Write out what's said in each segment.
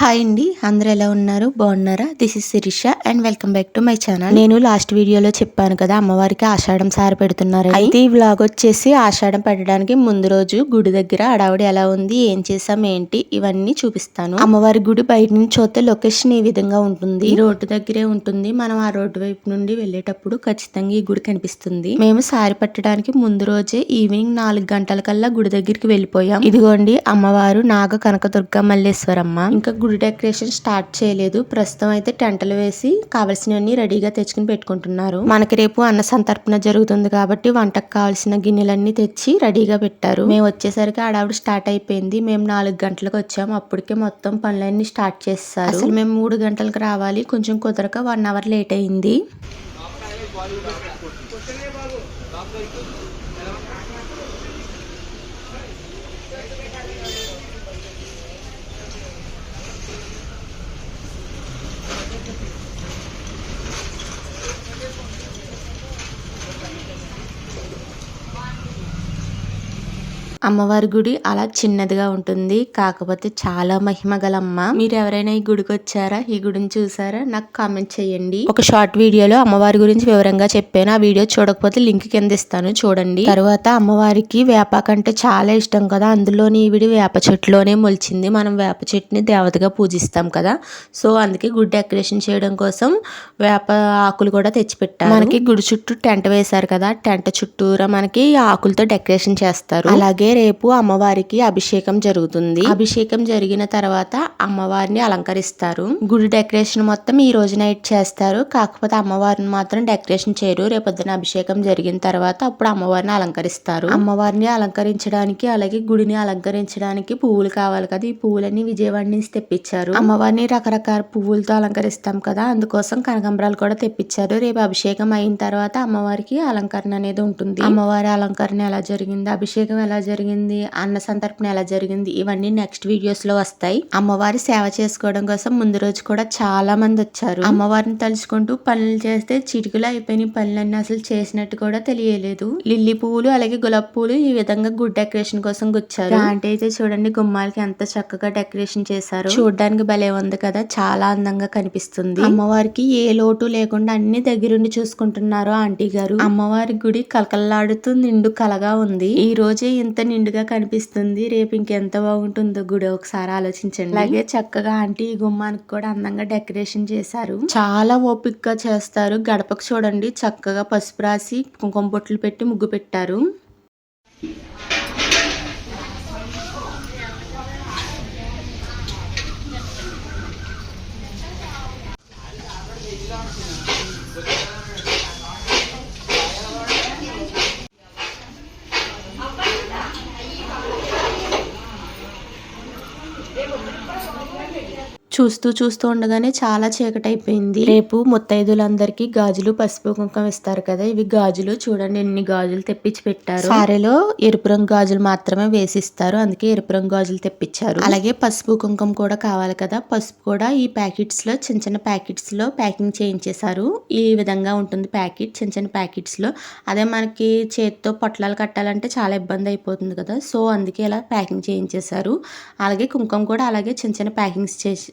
Hi అండి అందరూ ఎలా ఉన్నారు? బాగున్నారా? This is Sirisha and welcome back to my channel నేను లాస్ట్ వీడియోలో చెప్పాను కదా అమ్మవారికి ఆషాఢం సార పెడుతున్నారు అయితే ఈ వ్లాగ్ వచ్చేసి ఆషాఢం పెట్టడానికి ముందు రోజు గుడి దగ్గర అడావిడి ఎలా ఉంది ఏం చేసాం ఏంటి ఇవన్నీ చూపిస్తాను. అమ్మవారి గుడి బయట నుంచి చూస్తే లొకేషన్ ఈ విధంగా ఉంటుంది? ఈ రోడ్డు దగ్గరే ఉంటుంది. మనం ఆ రోడ్డు వైపు నుండి వెళ్ళేటప్పుడు ఖచ్చితంగా ఈ గుడి కనిపిస్తుంది. మేము సారి పెట్టడానికి ముందు రోజే ఈవినింగ్ నాలుగు గంటల కల్లా గుడి దగ్గరికి వెళ్ళిపోయాం. ఇదిగోండి అమ్మవారు నాగ కనకదుర్గ మల్లేశ్వరమ్మ. ఇంకా గుడి డెకరేషన్ స్టార్ట్ చేయలేదు. ప్రస్తుతం అయితే టెంటలు వేసి కావలసినవన్నీ రెడీగా తెచ్చుకుని పెట్టుకుంటున్నారు. మనకి రేపు అన్న సంతర్పణ జరుగుతుంది కాబట్టి వంటకు కావాల్సిన గిన్నెలన్నీ తెచ్చి రెడీగా పెట్టారు. మేము వచ్చేసరికి ఆడావిడ స్టార్ట్ అయిపోయింది. మేము నాలుగు గంటలకు వచ్చాము. అప్పటికే మొత్తం పనులన్నీ స్టార్ట్ చేస్తారు. అసలు మేము మూడు గంటలకు రావాలి. కొంచెం కుదరక వన్ అవర్ లేట్ అయింది. అమ్మవారి గుడి అలా చిన్నదిగా ఉంటుంది. కాకపోతే చాలా మహిమ గలమ్మ మీరు ఎవరైనా ఈ గుడికి వచ్చారా? ఈ గుడిని చూసారా? నాకు కామెంట్ చేయండి. ఒక షార్ట్ వీడియోలో అమ్మవారి గురించి వివరంగా చెప్పాను. ఆ వీడియో చూడకపోతే లింక్ కింద ఇస్తాను. చూడండి. తర్వాత అమ్మవారికి వేపాకు అంటే చాలా ఇష్టం కదా. అందులోని ఈవిడి వేప చెట్టులోనే మొలిచింది. మనం వేప చెట్టుని దేవతగా పూజిస్తాం కదా. సో అందుకే గుడి డెకరేషన్ చేయడం కోసం వేప ఆకులు కూడా తెచ్చిపెట్టారు. మనకి గుడి చుట్టూ టెంట్ వేశారు కదా. టెంట్ చుట్టూరా మనకి ఆకులతో డెకరేషన్ చేస్తారు. అలాగే రేపు అమ్మవారికి అభిషేకం జరుగుతుంది. అభిషేకం జరిగిన తర్వాత అమ్మవారిని అలంకరిస్తారు. గుడి డెకరేషన్ మొత్తం ఈ రోజు నైట్ చేస్తారు. కాకపోతే అమ్మవారిని మాత్రం డెకరేషన్ చేయరు. రేపొద్దున అభిషేకం జరిగిన తర్వాత అప్పుడు అమ్మవారిని అలంకరిస్తారు. అమ్మవారిని అలంకరించడానికి అలాగే గుడిని అలంకరించడానికి పువ్వులు కావాలి కదా. ఈ పువ్వులన్నీ విజయవాడ నుంచి తెప్పించారు. అమ్మవారిని రకరకాల పువ్వులతో అలంకరిస్తాం కదా. అందుకోసం కనకంబరాలు కూడా తెప్పించారు. రేపు అభిషేకం అయిన తర్వాత అమ్మవారికి అలంకరణ అనేది ఉంటుంది. అమ్మవారి అలంకరణ ఎలా జరిగింది? అభిషేకం ఎలా జరిగింది అన్న సంతర్పణ ఎలా జరిగింది ఇవన్నీ నెక్స్ట్ వీడియోస్లో వస్తాయి. అమ్మవారి సేవ చేసుకోవడం కోసం ముందు రోజు కూడా చాలా మంది వచ్చారు. అమ్మవారిని తలుచుకుంటూ పనులు చేస్తే చిటికలు అయిపోయిన పనులన్నీ అసలు చేసినట్టు కూడా తెలియలేదు. లిల్లీ పువ్వులు అలాగే గులాబీ పువ్వులు ఈ విధంగా గుడ్ డెకరేషన్ కోసం గుచ్చారు. అంటే అయితే చూడండి గుమ్మాలకి ఎంత చక్కగా డెకరేషన్ చేశారు. చూడడానికి భలే ఉంది కదా చాలా అందంగా కనిపిస్తుంది. అమ్మవారికి ఏ లోటు లేకుండా అన్ని దగ్గరుండి చూసుకుంటున్నారు ఆంటీ గారు. అమ్మవారి గుడి కలకల్లాడుతూ నిండు కలగా ఉంది. ఈ రోజే ఇంత నిండుగా కనిపిస్తుంది. రేపు ఇంకెంత బాగుంటుందో గుడి ఒకసారి ఆలోచించండి. అలాగే చక్కగా ఆంటీ ఈ గుమ్మానికి కూడా అందంగా డెకరేషన్ చేశారు. చాలా ఓపిక్గా చేస్తారు. గడపకు చూడండి. చక్కగా పసుపు రాసి కుంకుమ బొట్లు పెట్టి ముగ్గు పెట్టారు. చూస్తూ చూస్తూ ఉండగానే చాలా చీకటి అయిపోయింది రేపు ముత్తైదులందరికీ గాజులు పసుపు కుంకం ఇస్తారు కదా. ఇవి గాజులు. చూడండి ఎన్ని గాజులు తెప్పించి పెట్టారు. సారెలో ఎరుపు రంగు గాజులు మాత్రమే వేసిస్తారు. అందుకే ఎరుపు రంగు గాజులు తెప్పించారు. అలాగే పసుపు కుంకం కూడా కావాలి కదా. పసుపు కూడా ఈ ప్యాకెట్స్లో చిన్న చిన్న ప్యాకెట్స్లో ప్యాకింగ్ చేయించేశారు. ఈ విధంగా ఉంటుంది ప్యాకెట్. చిన్న చిన్న ప్యాకెట్స్లో అదే మనకి చేతితో పొట్లాలు కట్టాలంటే చాలా ఇబ్బంది అయిపోతుంది కదా. సో అందుకే ఇలా ప్యాకింగ్ చేయించేశారు. అలాగే కుంకుమ కూడా అలాగే చిన్న చిన్న ప్యాకింగ్స్ చేసి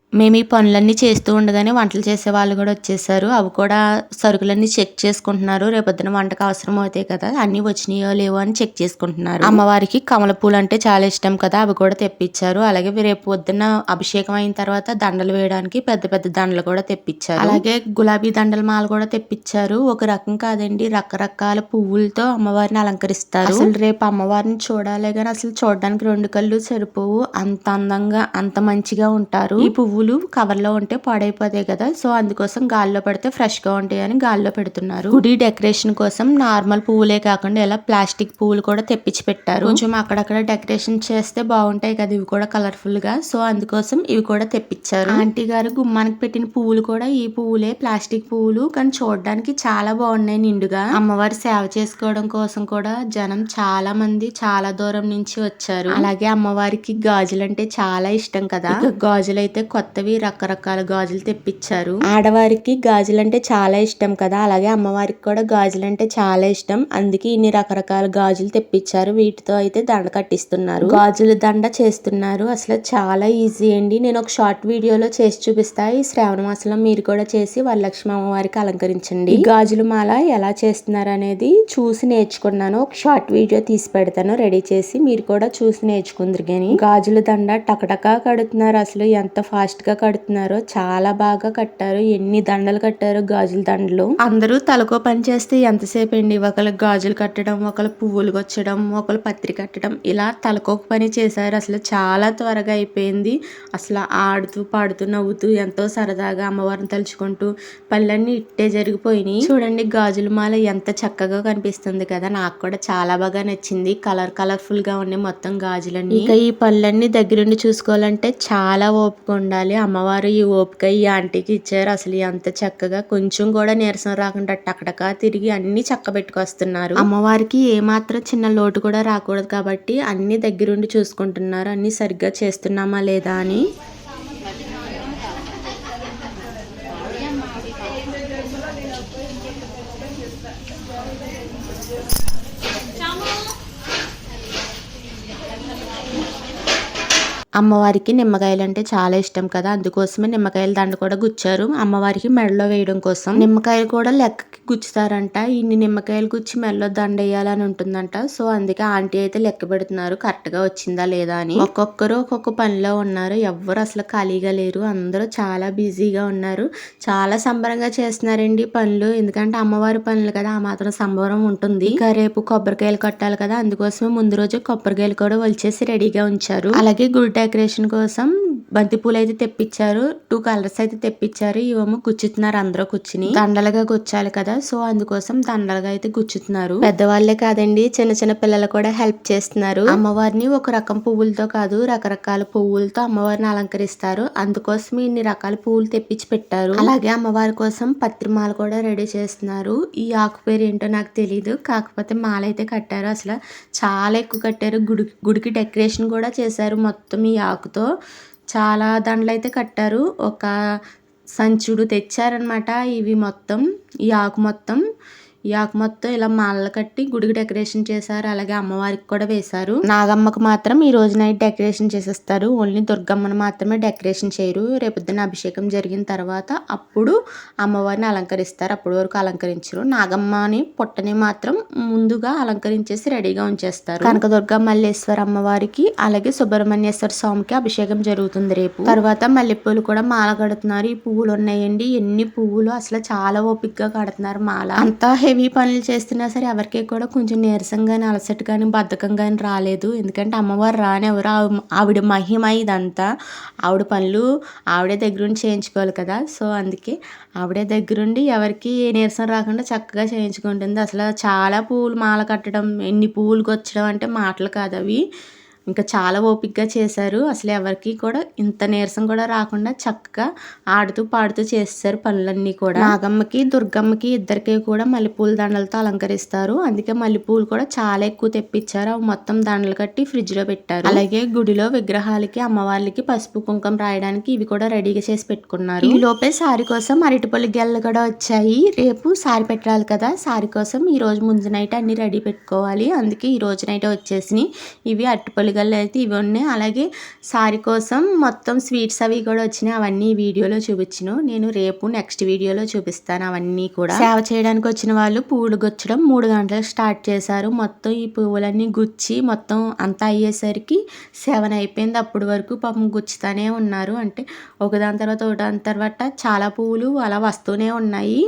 మేము ఈ పనులన్నీ చేస్తూ ఉండగానే వంటలు చేసే వాళ్ళు కూడా వచ్చేసారు. అవి కూడా సరుకులన్నీ చెక్ చేసుకుంటున్నారు. రేపొద్దున వంటకు అవసరం అవుతాయి కదా అన్ని వచ్చినాయో లేవో అని చెక్ చేసుకుంటున్నారు. అమ్మవారికి కమల పూలు అంటే చాలా ఇష్టం కదా అవి కూడా తెప్పించారు. అలాగే రేపు పొద్దున్న అభిషేకం అయిన తర్వాత దండలు వేయడానికి పెద్ద పెద్ద దండలు కూడా తెప్పించారు. అలాగే గులాబీ దండల మాల కూడా తెప్పించారు. ఒక రకం కాదండి రకరకాల పువ్వులతో అమ్మవారిని అలంకరిస్తారు. అసలు రేపు అమ్మవారిని చూడాలి కానీ అసలు చూడడానికి రెండు కళ్ళు సరిపోవు. అంత అందంగా అంత మంచిగా ఉంటారు. ఈ పువ్వు పువ్వులు కవర్లో ఉంటే పాడైపోతాయి కదా. సో అందుకోసం గాల్లో పెడితే ఫ్రెష్గా ఉంటాయి అని గాల్లో పెడుతున్నారు. గుడి డెకరేషన్ కోసం నార్మల్ పువ్వులే కాకుండా ఇలా ప్లాస్టిక్ పువ్వులు కూడా తెప్పించి పెట్టారు. కొంచెం అక్కడక్కడ డెకరేషన్ చేస్తే బాగుంటాయి కదా. ఇవి కూడా కలర్ఫుల్గా. సో అందుకోసం ఇవి కూడా తెప్పించారు. ఆంటీ గారు గుమ్మానికి పెట్టిన పువ్వులు కూడా ఈ పువ్వులే ప్లాస్టిక్ పువ్వులు. కానీ చూడడానికి చాలా బాగున్నాయి నిండుగా. అమ్మవారి సేవ చేసుకోవడం కోసం కూడా జనం చాలా మంది చాలా దూరం నుంచి వచ్చారు. అలాగే అమ్మవారికి గాజులు అంటే చాలా ఇష్టం కదా. గాజులు అయితే కొత్త కొత్తవి రకరకాల గాజులు తెప్పించారు. ఆడవారికి గాజులు అంటే చాలా ఇష్టం కదా. అలాగే అమ్మవారికి కూడా గాజులు అంటే చాలా ఇష్టం. అందుకే ఇన్ని రకరకాల గాజులు తెప్పించారు. వీటితో అయితే దండ కట్టిస్తున్నారు. గాజుల దండ చేస్తున్నారు. అసలు చాలా ఈజీ అండి. నేను ఒక షార్ట్ వీడియోలో చేసి చూపిస్తా. ఈ శ్రావణ మాసంలో మీరు కూడా చేసి వరలక్ష్మి అమ్మవారికి అలంకరించండి. గాజులు గాజుల మాల ఎలా చేస్తున్నారు అనేది చూసి నేర్చుకున్నాను. ఒక షార్ట్ వీడియో తీసి పెడతాను. రెడీ చేసి మీరు కూడా చూసి నేర్చుకుందరు కానీ గాజుల దండ టకటకా కడుతున్నారు. అసలు ఎంత ఫాస్ట్ గా కడుతున్నారో చాలా బాగా కట్టారు. ఎన్ని దండలు కట్టారు గాజుల దండలు. అందరూ తలకో పని చేస్తే ఎంతసేపు అండి? ఒకళ్ళకి గాజులు కట్టడం ఒకళ్ళు పువ్వులు కొచ్చడం ఒకళ్ళు పత్రి కట్టడం. ఇలా తలకొక పని చేశారు. అసలు చాలా త్వరగా అయిపోయింది. అసలు ఆడుతూ పాడుతూ నవ్వుతూ ఎంతో సరదాగా అమ్మవారిని తలుచుకుంటూ పళ్ళన్నీ ఇట్టే జరిగిపోయినాయి. చూడండి గాజుల మాల ఎంత చక్కగా కనిపిస్తుంది కదా. నాకు కూడా చాలా బాగా నచ్చింది. కలర్ కలర్ఫుల్గా ఉన్నాయి మొత్తం గాజులన్నీ. ఇక ఈ పళ్ళన్నీ దగ్గరుండి చూసుకోవాలంటే చాలా ఓపిక ఉండాలి. అమ్మవారు ఈ ఓపిక ఈ ఆంటీకి ఇచ్చారు. అసలు ఎంత చక్కగా కొంచెం కూడా నీరసం రాకుండా టకటకా తిరిగి అన్ని చక్క పెట్టుకొస్తున్నారు అమ్మవారికి ఏ మాత్రం చిన్న లోటు కూడా రాకూడదు కాబట్టి అన్ని దగ్గరుండి చూసుకుంటున్నారు. అన్ని సరిగ్గా చేస్తున్నామా లేదా అని. అమ్మవారికి నిమ్మకాయలు అంటే చాలా ఇష్టం కదా అందుకోసమే నిమ్మకాయల దండ కూడా గుచ్చారు. అమ్మవారికి మెడలో వేయడం కోసం. నిమ్మకాయలు కూడా లెక్కకి గుచ్చుతారంట. ఇన్ని నిమ్మకాయలు గుచ్చి మెడలో దండ వేయాలని ఉంటుందంట. సో అందుకే ఆంటీ అయితే లెక్క పెడుతున్నారు కరెక్ట్గా వచ్చిందా లేదా అని. ఒక్కొక్కరు ఒక్కొక్క పనిలో ఉన్నారు. ఎవ్వరు అసలు ఖాళీగా లేరు. అందరూ చాలా బిజీగా ఉన్నారు. చాలా సంబరంగా చేస్తున్నారండి పనులు. ఎందుకంటే అమ్మవారి పనులు కదా ఆ మాత్రం సంబరం ఉంటుంది. ఇంకా రేపు కొబ్బరికాయలు కట్టాలి కదా అందుకోసమే ముందు రోజు కొబ్బరికాయలు కూడా వలిచేసి రెడీగా ఉంచారు. అలాగే గుడ్ డెకరేషన్ కోసం బంతి పూలు అయితే తెప్పించారు. టూ కలర్స్ అయితే తెప్పించారు. ఇవేమో గుచ్చుతున్నారు అందరూ కూర్చుని. దండలుగా గుచ్చాలి కదా. సో అందుకోసం దండలుగా అయితే గుచ్చుతున్నారు. పెద్దవాళ్ళే కాదండి. చిన్న చిన్న పిల్లలు కూడా హెల్ప్ చేస్తున్నారు. అమ్మవారిని ఒక రకం పువ్వులతో కాదు రకరకాల పువ్వులతో అమ్మవారిని అలంకరిస్తారు. అందుకోసం ఇన్ని రకాల పువ్వులు తెప్పించి పెట్టారు. అలాగే అమ్మవారి కోసం పత్రిమాల కూడా రెడీ చేస్తున్నారు. ఈ ఆకు పేరు ఏంటో నాకు తెలియదు కాకపోతే మాల అయితే కట్టారు. అసలు చాలా ఎక్కువ కట్టారు. గుడి గుడికి డెకరేషన్ కూడా చేశారు మొత్తం ఈ ఆకుతో. చాలా దండలు అయితే కట్టారు. ఒక సంచుడు తెచ్చారనమాట ఇవి మొత్తం ఈ ఆకు మొత్తం. ఈ ఆకు మొత్తం ఇలా మాలలు కట్టి గుడికి డెకరేషన్ చేశారు. అలాగే అమ్మవారికి కూడా వేశారు. నాగమ్మకు మాత్రం ఈ రోజు నైట్ డెకరేషన్ చేసేస్తారు. ఓన్లీ దుర్గమ్మను మాత్రమే డెకరేషన్ చేయరు. రేపొద్దున అభిషేకం జరిగిన తర్వాత అప్పుడు అమ్మవారిని అలంకరిస్తారు. అప్పటి వరకు అలంకరించరు. నాగమ్మని పుట్టని మాత్రం ముందుగా అలంకరించేసి రెడీగా ఉంచేస్తారు. కనకదుర్గ మల్లేశ్వర అమ్మవారికి అలాగే సుబ్రహ్మణ్యేశ్వర స్వామికి అభిషేకం జరుగుతుంది రేపు. తర్వాత మల్లెపూలు కూడా మాల కడుతున్నారు. ఈ పువ్వులు ఉన్నాయండి. ఎన్ని పువ్వులు? అసలు చాలా ఓపిక్గా కడుతున్నారు మాల. అంతా హెవీ పనులు చేస్తున్నా సరే ఎవరికి కూడా కొంచెం నీరసంగాని అలసట కానీ బద్ధకం కానీ రాలేదు. ఎందుకంటే అమ్మవారు రానివ్వరు ఆవి- ఆవిడ మహిమ ఇదంతా. ఆవిడ పనులు ఆవిడే దగ్గరుండి చేయించుకోవాలి కదా. సో అందుకే ఆవిడే దగ్గరుండి ఎవరికి ఏ నీరసం రాకుండా చక్కగా చేయించుకుంటుంది. అసలు చాలా పువ్వులు మాల కట్టడం ఎన్ని పువ్వులు కొచ్చడం అంటే మాటలు కాదు అవి ఇంకా చాలా ఓపికగా చేశారు. అసలు ఎవరికి కూడా ఇంత నీరసం కూడా రాకుండా చక్కగా ఆడుతూ పాడుతూ చేస్తారు పనులన్నీ కూడా. నాగమ్మకి దుర్గమ్మకి ఇద్దరికి కూడా మల్లెపూల దండలతో అలంకరిస్తారు. అందుకే మల్లెపూలు కూడా చాలా ఎక్కువ తెప్పించారు. అవి మొత్తం దండలు కట్టి ఫ్రిడ్జ్లో పెట్టారు. అలాగే గుడిలో విగ్రహాలకి అమ్మవార్లకి పసుపు కుంకుమ రాయడానికి ఇవి కూడా రెడీగా చేసి పెట్టుకున్నారు. ఈ లోపే సారీ కోసం అరటిపల్లి గెల్లలు కూడా వచ్చాయి. రేపు సారీ పెట్టాలి కదా సారీ కోసం ఈ రోజు ముందు నైట్ అన్ని రెడీ పెట్టుకోవాలి. అందుకే ఈ రోజు నైట్ వచ్చేసి ఇవి అరటిపల్లి గెల్లలు అయితే ఇవి ఉన్నాయి. అలాగే సారీ కోసం మొత్తం స్వీట్స్ అవి కూడా వచ్చినాయి. అవన్నీ వీడియోలో చూపించను. నేను రేపు నెక్స్ట్ వీడియోలో చూపిస్తాను అవన్నీ కూడా. సేవ చేయడానికి వచ్చిన వాళ్ళు పూలు గుచ్చడం మూడు గంటలకు స్టార్ట్ చేశారు. మొత్తం ఈ పువ్వులన్నీ గుచ్చి మొత్తం అంతా అయ్యేసరికి సెవెన్ అయిపోయింది. అప్పటి వరకు పాపం గుచ్చుతానే ఉన్నారు. అంటే ఒకదాని తర్వాత ఒకదాని తర్వాత చాలా పువ్వులు అలా వస్తూనే ఉన్నాయి.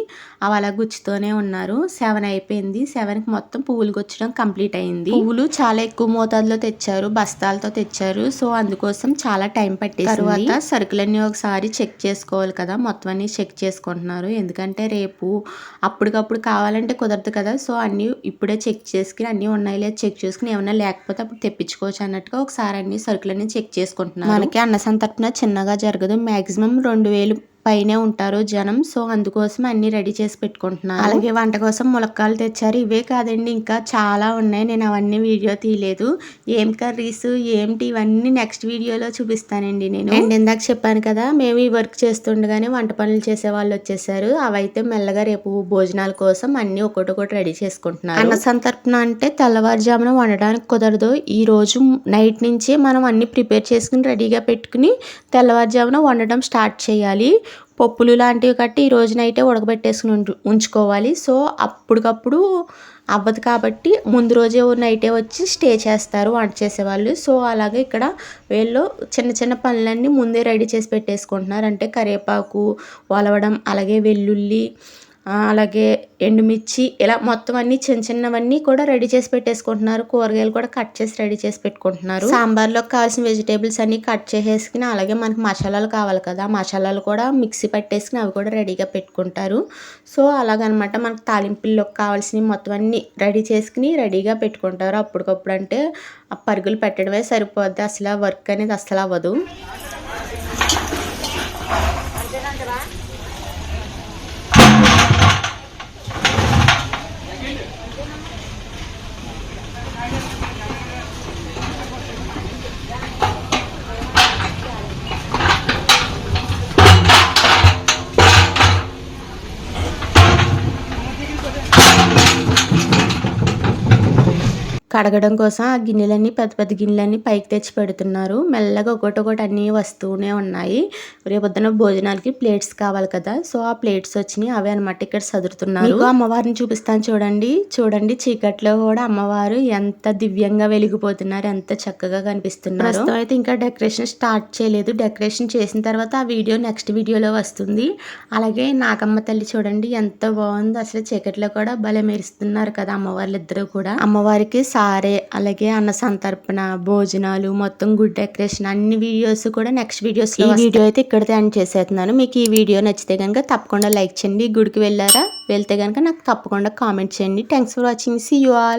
అవి అలా గుచ్చుతూనే ఉన్నారు. సెవెన్ అయిపోయింది. సెవెన్కి మొత్తం పువ్వులు గుచ్చడం కంప్లీట్ అయింది. పువ్వులు చాలా ఎక్కువ మోతాదులో తెచ్చారు. బస్తాలతో తెచ్చారు. సో అందుకోసం చాలా టైం పట్టేసి తర్వాత సరుకులన్నీ ఒకసారి చెక్ చేసుకోవాలి కదా. మొత్తం అన్ని చెక్ చేసుకుంటున్నారు. ఎందుకంటే రేపు అప్పటికప్పుడు కావాలంటే కుదరదు కదా. సో అన్ని ఇప్పుడే చెక్ చేసుకుని అన్ని ఉన్నాయి లేదు చెక్ చేసుకుని ఏమైనా లేకపోతే అప్పుడు తెప్పించుకోవచ్చు అన్నట్టుగా ఒకసారి అన్ని సరుకులన్నీ చెక్ చేసుకుంటున్నారు. మనకి అన్న సంతర్పణ చిన్నగా జరగదు. మాక్సిమం రెండు వేలు పైనే ఉంటారు జనం. సో అందుకోసం అన్ని రెడీ చేసి పెట్టుకుంటున్నాను. అలాగే వంట కోసం ములక్కాలు తెచ్చారు. ఇవే కాదండి ఇంకా చాలా ఉన్నాయి. నేను అవన్నీ వీడియో తీయలేదు. ఏం కర్రీస్ ఏంటి ఇవన్నీ నెక్స్ట్ వీడియోలో చూపిస్తానండి నేను. అండ్ ఇందాక చెప్పాను కదా మేము ఈ వర్క్ చేస్తుండగానే వంట పనులు చేసే వాళ్ళు వచ్చేసారు. అవైతే మెల్లగా రేపు భోజనాల కోసం అన్ని ఒకటి ఒకటి రెడీ చేసుకుంటున్నారు. అన్న సంతర్పణ అంటే తెల్లవారుజామున వండడానికి కుదరదు. ఈ రోజు నైట్ నుంచే మనం అన్ని ప్రిపేర్ చేసుకుని రెడీగా పెట్టుకుని తెల్లవారుజామున వండడం స్టార్ట్ చేయాలి. పప్పులు లాంటివి కట్టి ఈ రోజునైతే ఉడకబెట్టేసుకుని ఉంచుకోవాలి. సో అప్పటికప్పుడు అవ్వదు కాబట్టి ముందు రోజే నైటే వచ్చి స్టే చేస్తారు వంట చేసేవాళ్ళు. సో అలాగే ఇక్కడ వీళ్ళు చిన్న చిన్న పనులన్నీ ముందే రెడీ చేసి పెట్టేసుకుంటున్నారు. అంటే కరివేపాకు వలవడం అలాగే వెల్లుల్లి అలాగే ఎండుమిర్చి ఇలా మొత్తం అన్ని చిన్న చిన్నవన్నీ కూడా రెడీ చేసి పెట్టేసుకుంటున్నారు. కూరగాయలు కూడా కట్ చేసి రెడీ చేసి పెట్టుకుంటున్నారు. సాంబార్లోకి కావాల్సిన వెజిటేబుల్స్ అన్ని కట్ చేసేసుకుని అలాగే మనకి మసాలాలు కావాలి కదా మసాలాలు కూడా మిక్సీ పట్టేసుకుని అవి కూడా రెడీగా పెట్టుకుంటారు. సో అలాగనమాట మనకు తాలింపుల్లోకి కావాల్సినవి మొత్తం అన్ని రెడీ చేసుకుని రెడీగా పెట్టుకుంటారు. అప్పటికప్పుడు అంటే ఆ పరుగులు పెట్టడమే సరిపోద్ది. అసలు వర్క్ అనేది అసలు అవ్వదు. కడగడం కోసం ఆ గిన్నెలన్నీ పెద్ద పెద్ద గిన్నెలన్నీ పైకి తెచ్చి పెడుతున్నారు. మెల్లగా ఒకటి ఒకటి అన్నీ వస్తూనే ఉన్నాయి. రేపొద్దున భోజనాలకి ప్లేట్స్ కావాలి కదా సో ఆ ప్లేట్స్ వచ్చినాయి అవే అనమాట ఇక్కడ సదురుతున్నారు. అమ్మవారిని చూపిస్తాను చూడండి. చూడండి చీకట్లో కూడా అమ్మవారు ఎంత దివ్యంగా వెలిగిపోతున్నారు ఎంత చక్కగా కనిపిస్తున్నారు. ప్రస్తుతం అయితే ఇంకా డెకరేషన్ స్టార్ట్ చేయలేదు. డెకరేషన్ చేసిన తర్వాత ఆ వీడియో నెక్స్ట్ వీడియోలో వస్తుంది. అలాగే నాగమ్మ తల్లి చూడండి ఎంత బాగుందో. అసలు చీకట్లో కూడా భలే మెరుస్తున్నారు కదా అమ్మవార్లు ఇద్దరు కూడా. అమ్మవారికి సారే అలాగే అన్న సంతర్పణ భోజనాలు మొత్తం గుడ్ డెకరేషన్ అన్ని వీడియోస్ కూడా నెక్స్ట్ వీడియోస్ ఈ వీడియో అయితే ఇక్కడితే ఎండ్ చేసేస్తున్నాను. మీకు ఈ వీడియో నచ్చితే కనుక తప్పకుండా లైక్ చేయండి. గుడికి వెళ్ళారా? వెళ్తే కనుక నాకు తప్పకుండా కామెంట్ చేయండి. Thanks for watching see you all